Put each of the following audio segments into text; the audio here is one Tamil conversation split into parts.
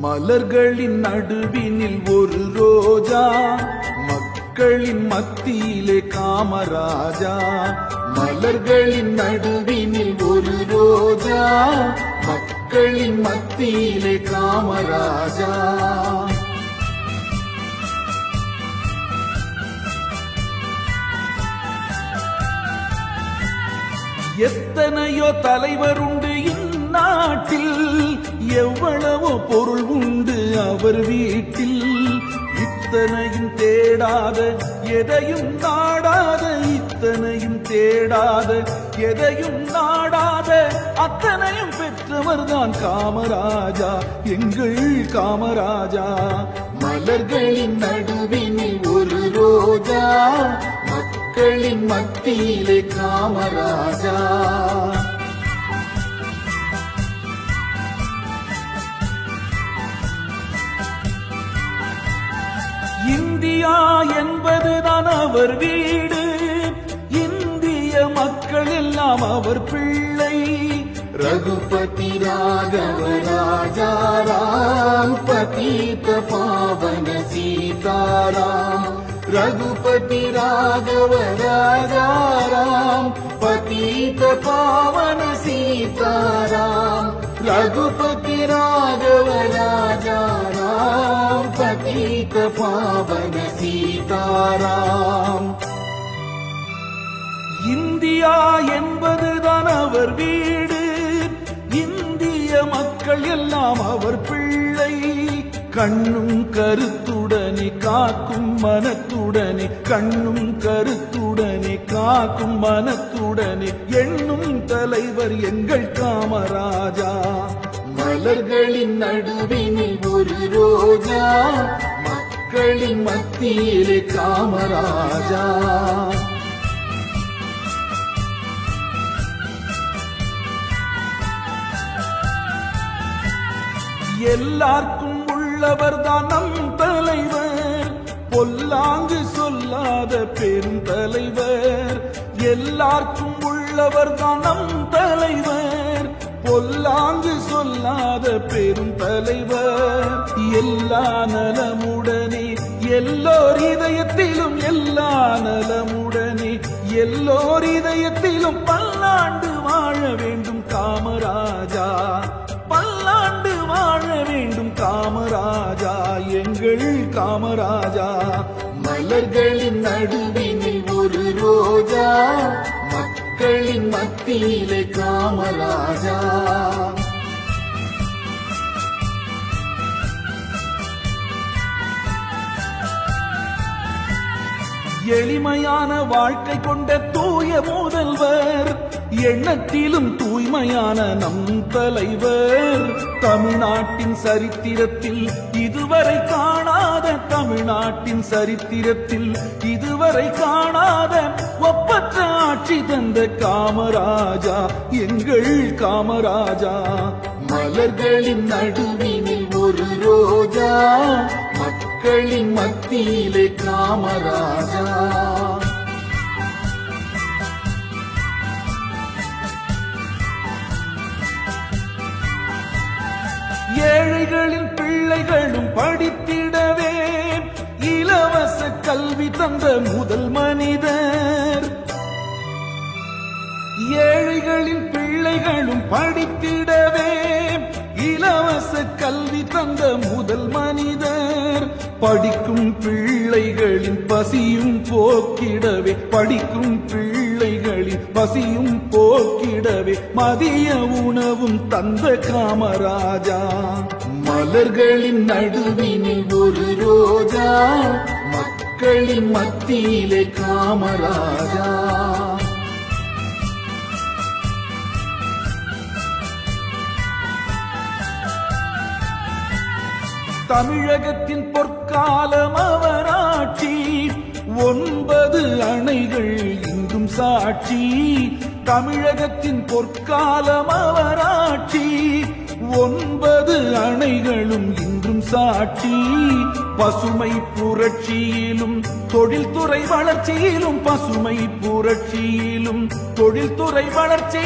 மலர்களின் நடுவினில் ஒரு ரோஜா மக்களின் மத்தியிலே காமராஜா. மலர்களின் நடுவினில் ஒரு ரோஜா மக்களின் மத்தியிலே காமராஜா. எத்தனையோ தலைவர் உண்டு இந்நாட்டில் எவ்வளவோ பொருள் உண்டு அவர் வீட்டில். இத்தனையும் தேடாத எதையும் நாடாத இத்தனையும் தேடாத எதையும் நாடாத அத்தனையும் பெற்றவர் தான் காமராஜா எங்கள் காமராஜா. மலர்களின் நடுவினில் ஒரு ரோஜா மக்களின் மத்தியிலே காமராஜா. என்பதுதான் அவர் வீடு. இந்திய மக்கள் எல்லாம் அவர் பிள்ளை. ரகுபதி ராகவ ராஜாராம் பதீத பாவன சீதாராம். ரகுபதி ராகவ ராஜாராம் பதீத பாவன சீதாராம். ரகுபதி ராகவ ராஜாராம் பதீத பாவன சீதாராம். இந்தியா என்பதுதான் அவர் வீடு. இந்திய மக்கள் எல்லாம் அவர் பிள்ளை. கண்ணும் கருத்துடனே காக்கும் மனத்துடனே கண்ணும் கருத்துடனே காக்கும் மனத்துடனே எண்ணும் தலைவர் எங்கள் காமராஜா. மலர்களின் நடுவினில் ஒரு ரோஜா. மக்களின் மத்தியிலே காமராஜா. எல்லாருக்கும் உள்ளவர் தான் நம் தலைவர். பொல்லாங்கு சொல்லாத பெரும் தலைவர். எல்லாருக்கும் உள்ளவர் தான் நம் தலைவர். பொல்லாங்கு சொல்லாத பெரும் தலைவர். எல்லா நலமுடனே எல்லோர் இதயத்திலும் எல்லா நலமுடனே எல்லோர் இதயத்திலும் பல்லாண்டு வாழ வேண்டும் காமராஜா. பல்லாண்டு வாழ வேண்டும் காமராஜா எங்கள் காமராஜா. மலர்களின் நடுவினில் ஒரு ரோஜா மக்களின் மத்தியிலே காமராஜா. எளிமையான வாழ்க்கை கொண்ட தூய முதல்வர் எண்ணத்திலும் தூய்மையான நம் தலைவர். தமிழ்நாட்டின் சரித்திரத்தில் இதுவரை காணாத தமிழ்நாட்டின் சரித்திரத்தில் இதுவரை காணாத ஒப்பற்ற ஆட்சி தந்த காமராஜா எங்கள் காமராஜா. மலர்களின் நடுவினில் ஒரு ரோஜா மக்களின் மத்தியிலே காமராஜா. ஏழைகளின் பிள்ளைகளும் படித்திடவே இலவச கல்வி தந்த முதல் மனிதர். ஏழைகளின் பிள்ளைகளும் படித்திடவே இலவச கல்வி தந்த முதல் மனிதர். படிக்கும் பிள்ளைகளின் பசியும் போக்கிடவே படிக்கும் பிள்ளைகளின் பசியும் போக்கிடவே மதிய உணவும் தந்த காமராஜா. மலர்களின் நடுவினில் ஒரு ரோஜா மக்களின் மத்தியிலே காமராஜா. தமிழகத்தின் பொற்காலம் அவராட்சி. ஒன்பது அணைகள் இங்கும் சாட்சி. தமிழகத்தின் பொற்காலம் அவராட்சி. ஒன்பது அணைகளும் இன்றும் சாட்சி. பசுமை புரட்சியிலும் தொழில்துறை வளர்ச்சியிலும் பசுமை புரட்சியிலும் தொழில்துறை வளர்ச்சி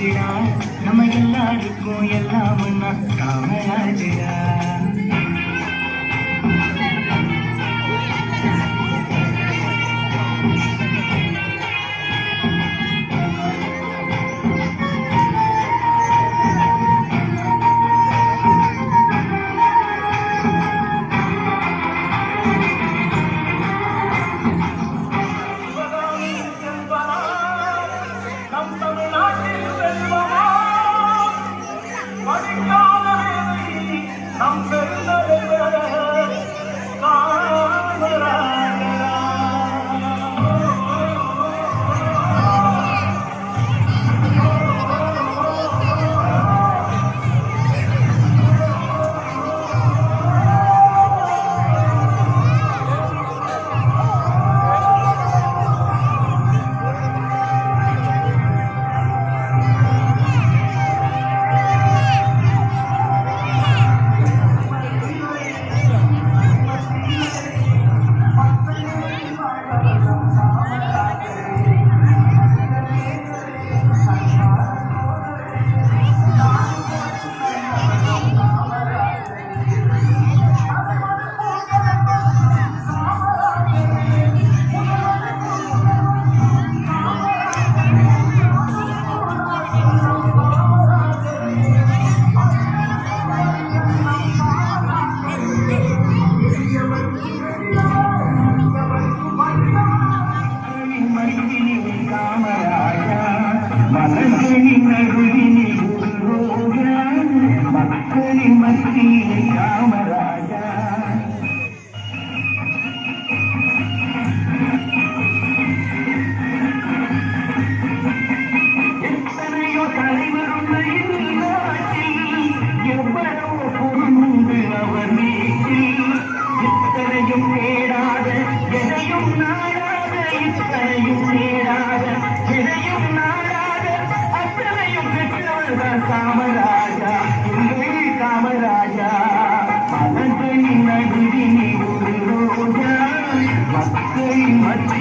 காமராஜரா நம்ம எல்லாருக்கும் எல்லாம் காமராஜரா.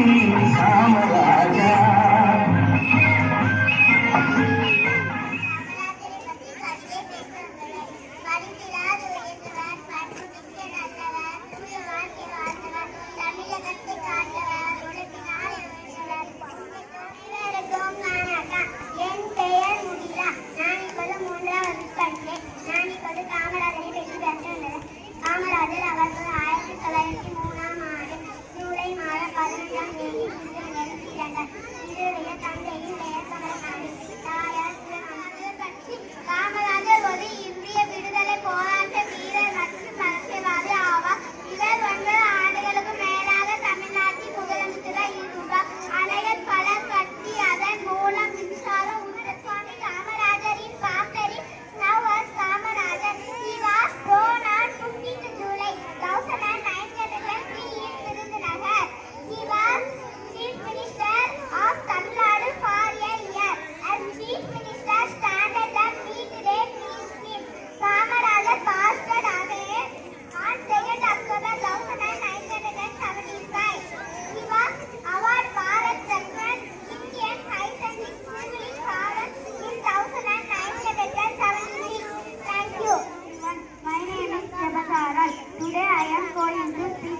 மக்களின் மத்தியில்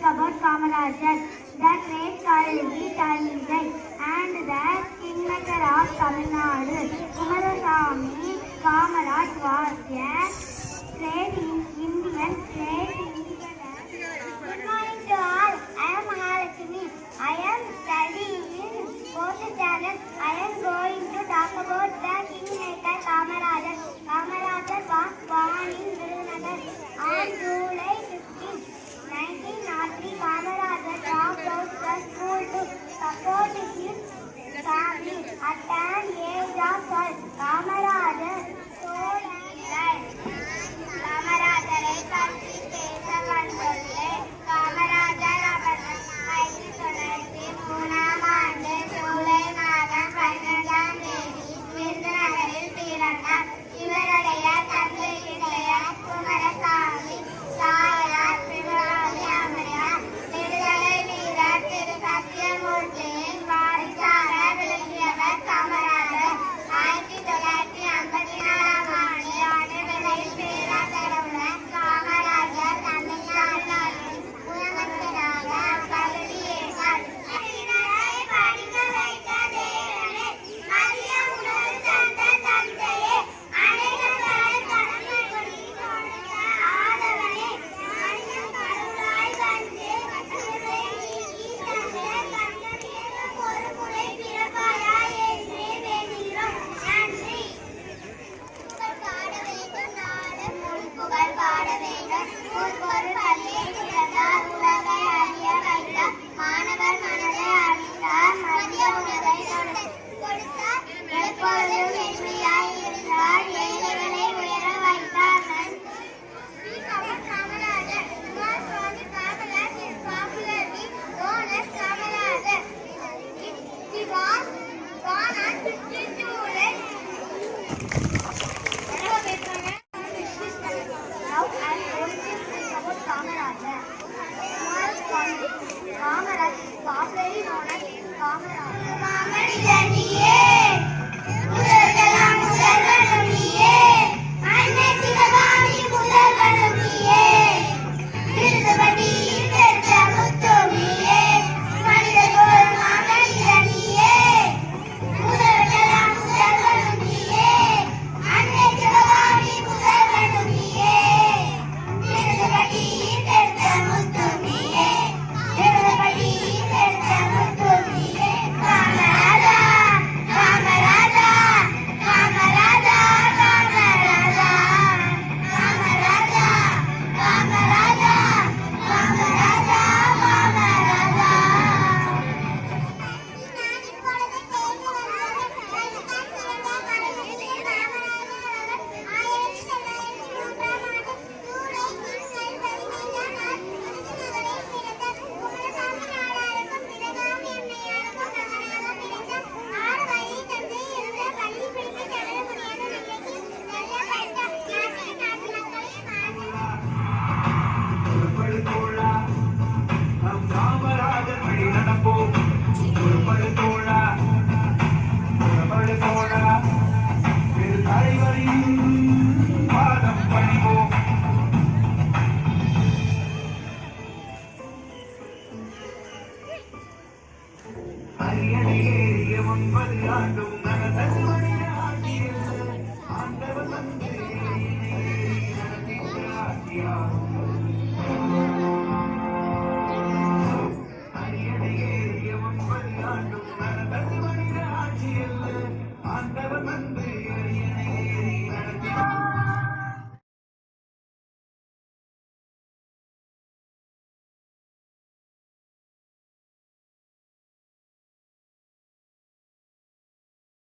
about kamarajar the great Kalvi Talmudin, and the kingmaker of Tamil Nadu. Kumaraswamy Kamaraj was a great Indian, great Good morning to all. I am Mahalakshmi. I am studying in fourth standard. I am going to talk about the kingmaker Kamarajat. Kamarajat was born in Viranagar and